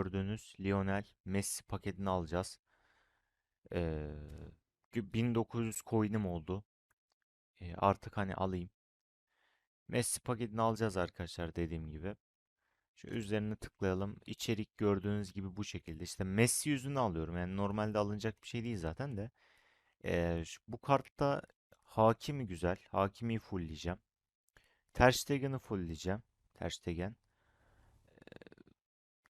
gördüğünüz Lionel Messi paketini alacağız. Ee, 1900 coin'im oldu. Ee, artık hani alayım. Messi paketini alacağız arkadaşlar dediğim gibi. Şu üzerine tıklayalım. İçerik gördüğünüz gibi bu şekilde. İşte Messi yüzünü alıyorum. Yani normalde alınacak bir şey değil zaten de. Ee, şu- bu kartta Hakimi güzel. Hakimi'yi fullleyeceğim. Ter Stegen'i fullleyeceğim. Ter Stegen.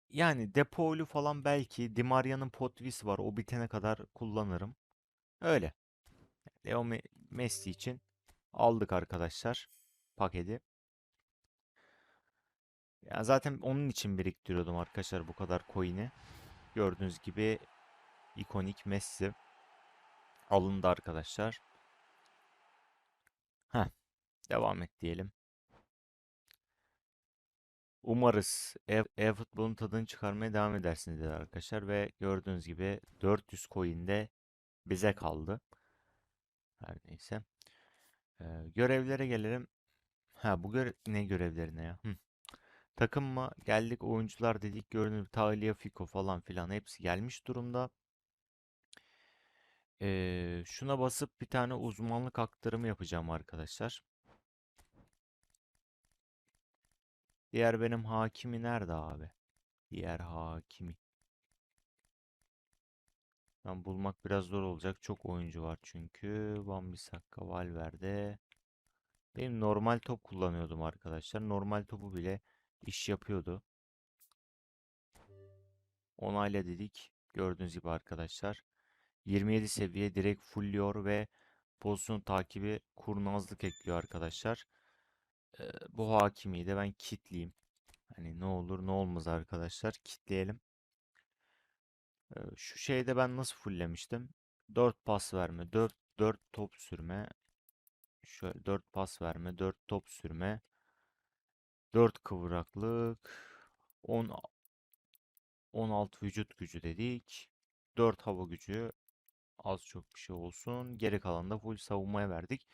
Yani Depo'lu falan belki. Di Maria'nın Potvis var. O bitene kadar kullanırım. Öyle. Leo Me- Messi için aldık arkadaşlar paketi. Ya zaten onun için biriktiriyordum arkadaşlar bu kadar coin'i. Gördüğünüz gibi ikonik Messi alındı arkadaşlar. Heh, devam et diyelim. Umarız e- e-futbolun tadını çıkarmaya devam edersiniz dedi arkadaşlar ve gördüğünüz gibi 400 coin de bize kaldı. Her neyse. Ee, görevlere gelelim. Ha bu görev ne görevlerine ya? Hı. Takımma geldik oyuncular dedik gördüğünüz gibi Taulia, Fico falan filan hepsi gelmiş durumda. Ee, şuna basıp bir tane uzmanlık aktarımı yapacağım arkadaşlar. Diğer benim hakimi nerede abi? Diğer hakimi. Ben bulmak biraz zor olacak. Çok oyuncu var çünkü. Wan-Bissaka, Valverde. Benim normal top kullanıyordum arkadaşlar. Normal topu bile iş yapıyordu. Onayla dedik. Gördüğünüz gibi arkadaşlar. 27 seviye direkt fullliyor ve pozisyon takibi kurnazlık ekliyor arkadaşlar. Bu hakimiyi de ben kitleyeyim. Hani ne olur ne olmaz arkadaşlar. Kitleyelim. Şu şeyde ben nasıl fulllemiştim? 4 pas verme, 4 4 top sürme. Şöyle 4 pas verme, 4 top sürme. 4 kıvraklık. 10 16 vücut gücü dedik. 4 hava gücü az çok bir şey olsun. Geri kalan da full savunmaya verdik.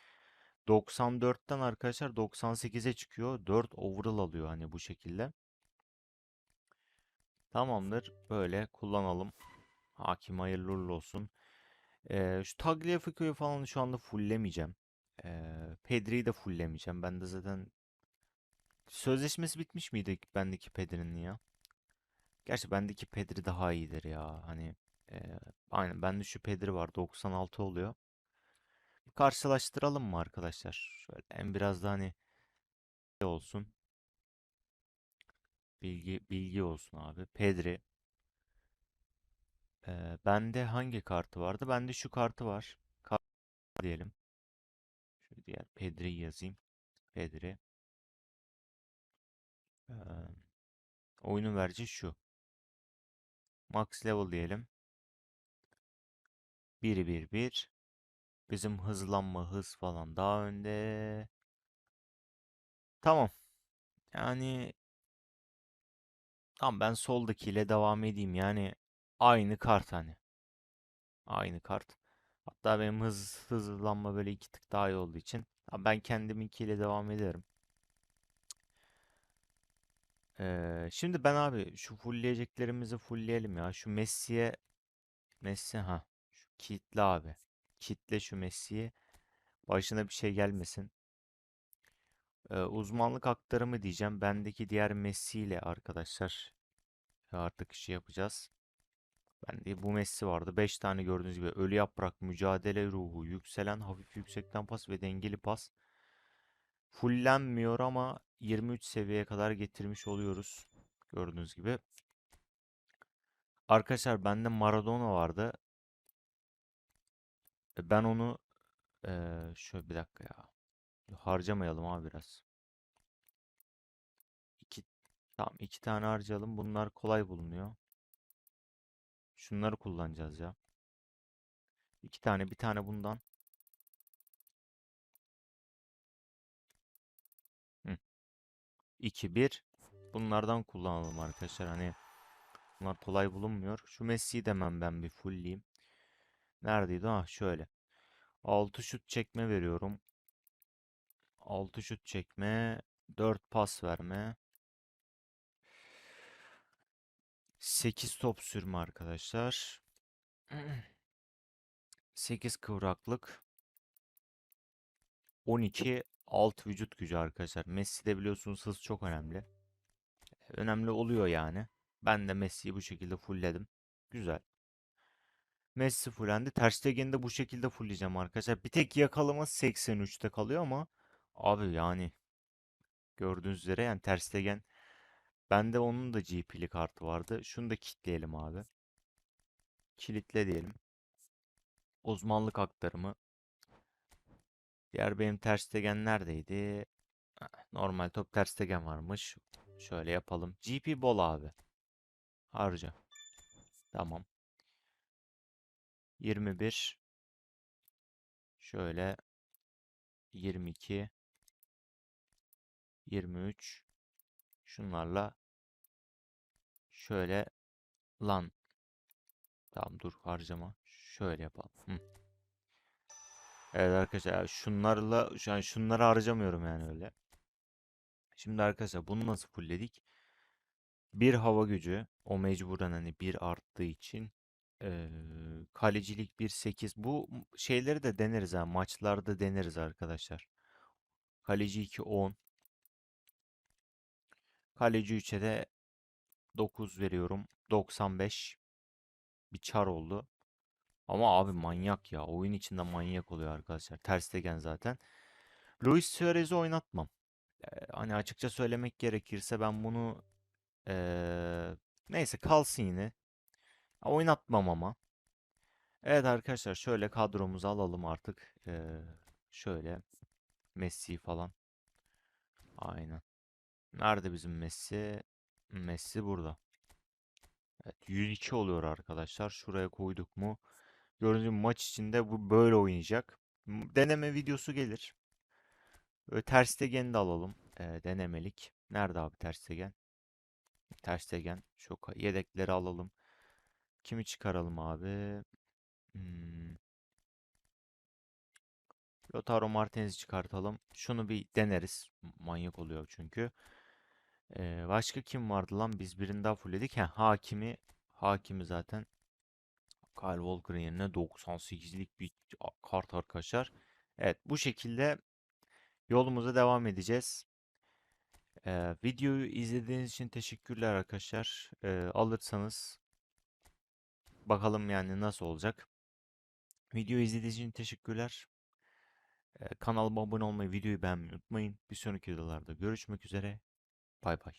94'ten arkadaşlar 98'e çıkıyor. 4 overall alıyor hani bu şekilde. Tamamdır. Böyle kullanalım. Hakim hayırlı olsun. Ee, şu Tagliafico'yu falan şu anda fulllemeyeceğim. Ee, Pedri'yi de fulllemeyeceğim. Ben de zaten sözleşmesi bitmiş miydi bendeki Pedri'nin ya? Gerçi bendeki Pedri daha iyidir ya. Hani e, aynen bende şu Pedri var 96 oluyor. Karşılaştıralım mı arkadaşlar? Şöyle en biraz da hani şey olsun. Bilgi bilgi olsun abi. Pedri. Ee, bende hangi kartı vardı? Bende şu kartı var. Kart diyelim. Şu diğer Pedri'yi yazayım. Pedri. Ee, oyunun verici şu. Max level diyelim. 1-1-1. Bizim hızlanma hız falan daha önde. Tamam. Yani tamam ben soldakiyle devam edeyim. Yani aynı kart hani. Aynı kart. Hatta benim hız hızlanma böyle iki tık daha iyi olduğu için ben kendiminkiyle devam ederim. Ee, şimdi ben abi şu fullleyeceklerimizi fullleyelim ya. Şu Messi'ye Messi ha. Şu kitle abi. Kitle şu Messi'yi. Başına bir şey gelmesin. Ee, uzmanlık aktarımı diyeceğim. Bendeki diğer Messi ile arkadaşlar artık işi yapacağız. Bende bu Messi vardı. 5 tane gördüğünüz gibi ölü yaprak, mücadele ruhu, yükselen hafif yüksekten pas ve dengeli pas. Fullenmiyor ama 23 seviyeye kadar getirmiş oluyoruz. Gördüğünüz gibi. Arkadaşlar bende Maradona vardı. E, Ben onu eee, şöyle bir dakika ya. Harcamayalım abi biraz. İki, tamam iki tane harcayalım. Bunlar kolay bulunuyor. Şunları kullanacağız ya. İki tane bir tane bundan. Hı. 2 1. Bunlardan kullanalım arkadaşlar. Hani bunlar kolay bulunmuyor. Şu Messi'yi de hemen ben bir fullleyeyim. Neredeydi? Ha şöyle. 6 şut çekme veriyorum. 6 şut çekme. 4 pas verme. 8 top sürme arkadaşlar. 8 kıvraklık. 12 alt vücut gücü arkadaşlar. Messi'de biliyorsunuz hız çok önemli. Önemli oluyor yani. Ben de Messi'yi bu şekilde fullledim. Güzel. Messi fullendi. Ter Stegen'i de bu şekilde fullleyeceğim arkadaşlar. Bir tek yakalama 83'te kalıyor ama abi yani gördüğünüz üzere yani Ter Stegen bende onun da GP'li kartı vardı. Şunu da kilitleyelim abi. Kilitle diyelim. Uzmanlık aktarımı. Diğer benim Ter Stegen neredeydi? Normal top Ter Stegen varmış. Şöyle yapalım. GP bol abi. Harca. Tamam. 21. Şöyle. 22. 23. Şunlarla. Şöyle. Lan. Tamam dur harcama. Şöyle yapalım. Hı. Evet arkadaşlar şunlarla şu an şunları harcamıyorum yani öyle. Şimdi arkadaşlar bunu nasıl fullledik? Bir hava gücü o mecburen hani bir arttığı için eee, kalecilik 1.8 bu şeyleri de deneriz ha maçlarda deneriz arkadaşlar. Kaleci 2 10 kaleci 3'e de 9 veriyorum 95 bir çar oldu. Ama abi manyak ya oyun içinde manyak oluyor arkadaşlar. Ter Stegen zaten. Luis Suarez'i oynatmam. Eee, hani açıkça söylemek gerekirse ben bunu eee, neyse kalsın yine. Oynatmam ama. Evet arkadaşlar şöyle kadromuzu alalım artık. Eee, şöyle Messi falan. Aynen. Nerede bizim Messi? Messi burada. Evet 102 oluyor arkadaşlar. Şuraya koyduk mu? Gördüğünüz maç içinde bu böyle oynayacak. Deneme videosu gelir. Böyle Ter Stegen'i de alalım. Eee, denemelik. Nerede abi Ter Stegen? Ter Stegen. Şu ka- yedekleri alalım. Kimi çıkaralım abi? Hmm. Lautaro Martinez'i çıkartalım. Şunu bir deneriz. Manyak oluyor çünkü. Ee, başka kim vardı lan? Biz birini daha fullledik. Heh, Hakimi. Hakimi zaten. Kyle Walker'ın yerine 98'lik bir kart arkadaşlar. Evet bu şekilde yolumuza devam edeceğiz. Ee, videoyu izlediğiniz için teşekkürler arkadaşlar. Ee, alırsanız bakalım yani nasıl olacak. Videoyu izlediğiniz için teşekkürler. Ee, kanalıma abone olmayı, videoyu beğenmeyi unutmayın. Bir sonraki videolarda görüşmek üzere. Bay bay.